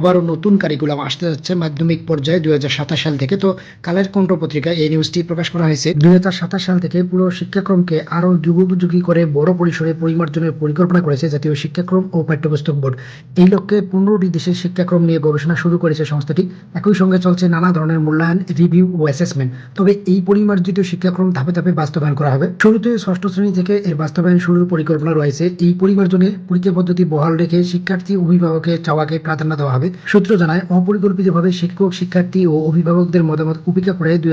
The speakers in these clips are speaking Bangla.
আবারও নতুন কারিকুলাম আসতে যাচ্ছে মাধ্যমিক পর্যায়ে দুই হাজার সাতাশ সাল থেকে। তো কালের কণ্ঠ পত্রিকায় এই নিউজটি প্রকাশ করা হয়েছে। দুই হাজার সাতাশ সাল থেকে পুরো শিক্ষাক্রমকে আরও যুগোপযোগী করে বড় পরিসরে পরিমার্জনের পরিকল্পনা করেছে জাতীয় শিক্ষাক্রম ও পাঠ্যপুস্তক বোর্ড। এই লক্ষ্যে পনেরোটি দেশের শিক্ষাক্রম নিয়ে গবেষণা শুরু করেছে সংস্থাটি। একই সঙ্গে চলছে নানা ধরনের মূল্যায়ন রিভিউ ও অ্যাসেসমেন্ট তবে এই পরিমার্জিত শিক্ষাক্রম ধাপে ধাপে বাস্তবায়ন করা হবে। শুরুতে ষষ্ঠ শ্রেণি থেকে এর বাস্তবায়ন শুরুর পরিকল্পনা রয়েছে। এই পরিমার্জনে পরীক্ষা পদ্ধতি বহাল রেখে শিক্ষার্থী, অভিভাবকের চাওয়াকে প্রাধান্য দেওয়া হবে। সূত্র জানায়, অপরিকল্পিতভাবে শিক্ষক, শিক্ষার্থী ও অভিভাবকদের মতামত উপেক্ষা করে দুই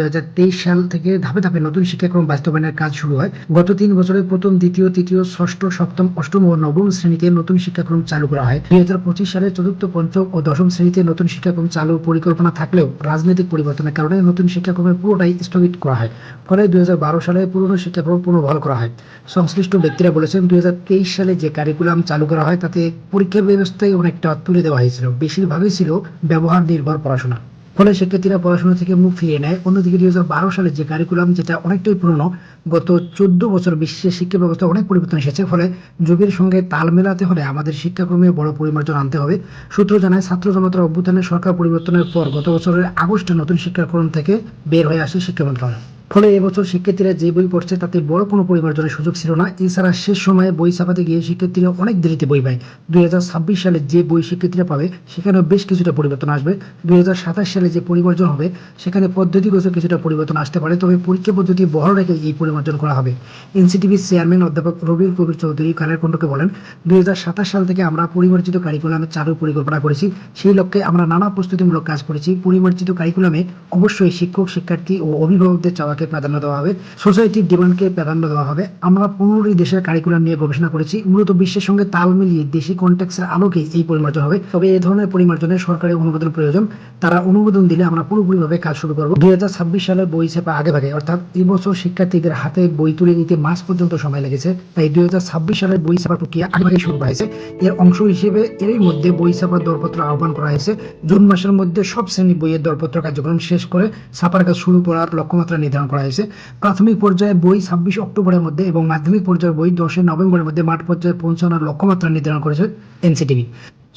সাল থেকে ধাপে ধাপে নতুন শিক্ষাক্রম বাস্তবায়নের কাজ শুরু হয়। গত তিন বছরে প্রথম, দ্বিতীয়, তৃতীয়, ষষ্ঠ, সপ্তম, অষ্টম ও নবম শ্রেণীতে নতুন শিক্ষাক্রম চালু করা হয়। দুই সালে চতুর্থ, পঞ্চম ও দশম শ্রেণীতে নতুন শিক্ষাক্রম চালুর পরিকল্পনা থাকলেও রাজনৈতিক পরিবর্তনের কারণে নতুন শিক্ষাক্রমের পুরোটাই স্থগিত করা হয়। ফলে দুই হাজার বারো সালে পুরনো শিক্ষাক্রম পুনর্বহাল করা হয়। সংশ্লিষ্ট ব্যক্তিরা বলেছেন, দুই হাজার তেইশ সালে যে কারিকুলাম চালু করা হয়, তাতে পরীক্ষা ব্যবস্থায় অনেকটা তুলে দেওয়া হয়েছিল। বেশিরভাগই ছিল ব্যবহার নির্ভর পড়াশোনা। ফলে শিক্ষার্থীরা পড়াশোনা থেকে মুখ ফিরিয়ে নেয়। অন্যদিকে দুই সালে যে কারিকুলাম যেটা অনেকটাই পুরনো, গত চোদ্দ বছর বিশ্বের শিক্ষা ব্যবস্থা অনেক পরিবর্তন এসেছে। ফলে যুগের সঙ্গে তাল মেলাতে হলে আমাদের শিক্ষাক্রমে বড় পরিমার্জন আনতে হবে। সূত্র জানায়, ছাত্র জনতার অভ্যুত্থানের সরকার পরিবর্তনের পর গত বছরের আগস্টে নতুন শিক্ষাক্রম থেকে বের হয়ে আসে শিক্ষা মন্ত্রণালয়। ফলে এবছর শিক্ষার্থীরা যে বই পড়ছে তাতে বড় কোনো পরিমার্জনের সুযোগ ছিল না। এছাড়া শেষ সময়ে বই ছাপাতে গিয়ে শিক্ষার্থীরা অনেক দেরিতে বই পায়। দুই হাজার ছাব্বিশ সালে যে বই শিক্ষার্থীরা পাবে, সেখানেও বেশ কিছুটা পরিবর্তন আসবে। দুই হাজার সাতাশ সালে যে পরিমার্জন হবে, সেখানে পদ্ধতিগত কিছুটা পরিবর্তন আসতে পারে। তবে পরীক্ষা পদ্ধতি বহাল রেখে এই পরিমার্জন করা হবে। এনসিটিভির চেয়ারম্যান অধ্যাপক রবিউল কবির চৌধুরী কালের কণ্ঠকে বলেন, দুই হাজার সাতাশ সাল থেকে আমরা পরিমার্জিত কারিকুলামের চালুর পরিকল্পনা করেছি। সেই লক্ষ্যে আমরা নানা প্রস্তুতিমূলক কাজ করেছি। পরিমার্জিত কারিকুলামে অবশ্যই শিক্ষক, শিক্ষার্থী ও অভিভাবকদের চাওয়াকে প্রাধান্য দেওয়া হবে। সোসাইটির ডিমান্ডকে প্রাধান্য দেওয়া হবে। আমরা পনেরোটি দেশের কারিকুলাম নিয়ে গবেষণা করেছি। মূলত বিশ্বের সঙ্গে তাল মিলিয়ে দেশি কন্টেক্সের আলোকে এই পরিমার্জন হবে। তবে এই ধরনের পরিমার্জনে সরকারি অনুমোদন প্রয়োজন। তারা অনুমোদন দিলে আমরা পুরোপুরিভাবে কাজ শুরু করব। দুই হাজার ছাব্বিশ সালের বই ছাপা আগে ভাগে অর্থাৎ এই বছর শিক্ষার্থীদের হাতে বই তুলে নিতে মাস পর্যন্ত সময় লেগেছে। তাই দুই হাজার ছাব্বিশ সালের বই ছাপার প্রক্রিয়া আগে ভাগে শুরু হয়েছে। এর অংশ হিসেবে এরই মধ্যে বই ছাপার দরপত্র আহ্বান করা হয়েছে। জুন মাসের মধ্যে সব শ্রেণি বইয়ের দরপত্র কার্যক্রম শেষ করে ছাপার কাজ শুরু করার লক্ষ্যমাত্রা নির্ধারণ করা হয়েছে প্রাথমিক পর্যায়ে বই ছাব্বিশ অক্টোবরের মধ্যে এবং মাধ্যমিক পর্যায়ের বই দশই নভেম্বরের মধ্যে মাঠ পর্যায়ে পৌঁছানোর লক্ষ্যমাত্রা নির্ধারণ করেছে এনসিটিভি।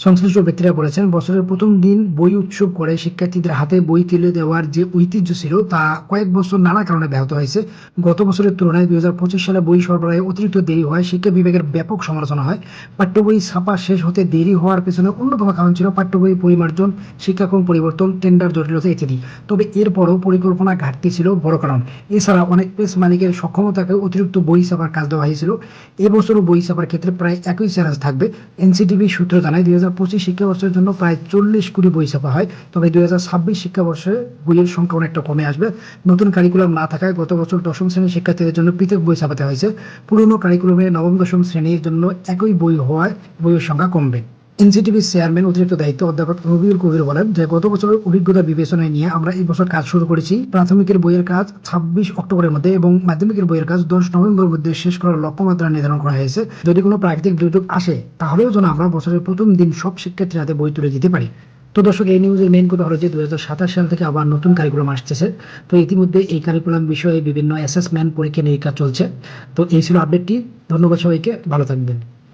সংশ্লিষ্ট ব্যক্তিরা বলেছেন, বছরের প্রথম দিন বই উৎসব করে শিক্ষার্থীদের হাতে বই তুলে দেওয়ার যে ঐতিহ্য ছিল তা কয়েক বছর নানা কারণে ব্যাহত হয়েছে। গত বছরের তুলনায় দুই হাজার পঁচিশ সালে বই সরবরাহে অতিরিক্ত দেরি হয় শিক্ষা বিভাগের ব্যাপক সমালোচনা হয়। পাঠ্য বই ছাপা শেষ হতে দেরি হওয়ার পেছনে অন্যতম কারণ ছিল পাঠ্য বই পরিমার্জন, শিক্ষাক্রম পরিবর্তন টেন্ডার জটিলতা ইত্যাদি। তবে এরপরও পরিকল্পনা ঘাটতি ছিল বড় কারণ। এছাড়া অনেক প্রেস মালিকের সক্ষমতাকে অতিরিক্ত বই ছাপার কাজ দেওয়া হয়েছিল। এবছরও বই ছাপার ক্ষেত্রে প্রায় একই চ্যালেঞ্জ থাকবে। এনসিটিভি সূত্র জানায়, দুই হাজার হাজার পঁচিশ শিক্ষাবর্ষের জন্য প্রায় চল্লিশ কোটি বই ছাপা হয়। তবে দুই হাজার ছাব্বিশ শিক্ষাবর্ষে বইয়ের সংখ্যা অনেকটা কমে আসবে। নতুন কারিকুলাম না থাকায় গত বছর দশম শ্রেণির শিক্ষার্থীদের জন্য পৃথক বই ছাপাতে হয়েছে। পুরনো কারিকুলামে নবম দশম শ্রেণির জন্য একই বই হওয়ায় বইয়ের সংখ্যা কমবে। এনসিটিভির চেয়ারম্যান অতিরিক্ত দায়িত্ব অধ্যাপক রবিউল কবির বলেন যে, গত বছরের অভিজ্ঞতা বিবেচনায় নিয়ে আমরা এই বছর কাজ শুরু করেছি। প্রাথমিকের বইয়ের কাজ ছাব্বিশ অক্টোবরের মধ্যে এবং মাধ্যমিকের বইয়ের কাজ দশ নভেম্বরের মধ্যে শেষ করার লক্ষ্যমাত্রা নির্ধারণ করা হয়েছে। যদি কোনো প্রাকৃতিক দুর্যোগ আসে, তাহলেও যেন আমরা বছরের প্রথম দিন সব শিক্ষার্থীর হাতে বই তুলে দিতে পারি। তো দর্শক, এই নিউজের মেইন কথা হলো যে দুই হাজার সাতাশ সাল থেকে আবার নতুন কারিকুলাম আসতেছে। তো ইতিমধ্যে এই কারিকুলাম বিষয়ে বিভিন্ন অ্যাসেসমেন্ট পরীক্ষা নিরীক্ষা চলছে। তো এই ছিল আপডেটটি ধন্যবাদ সবাইকে। ভালো থাকবেন।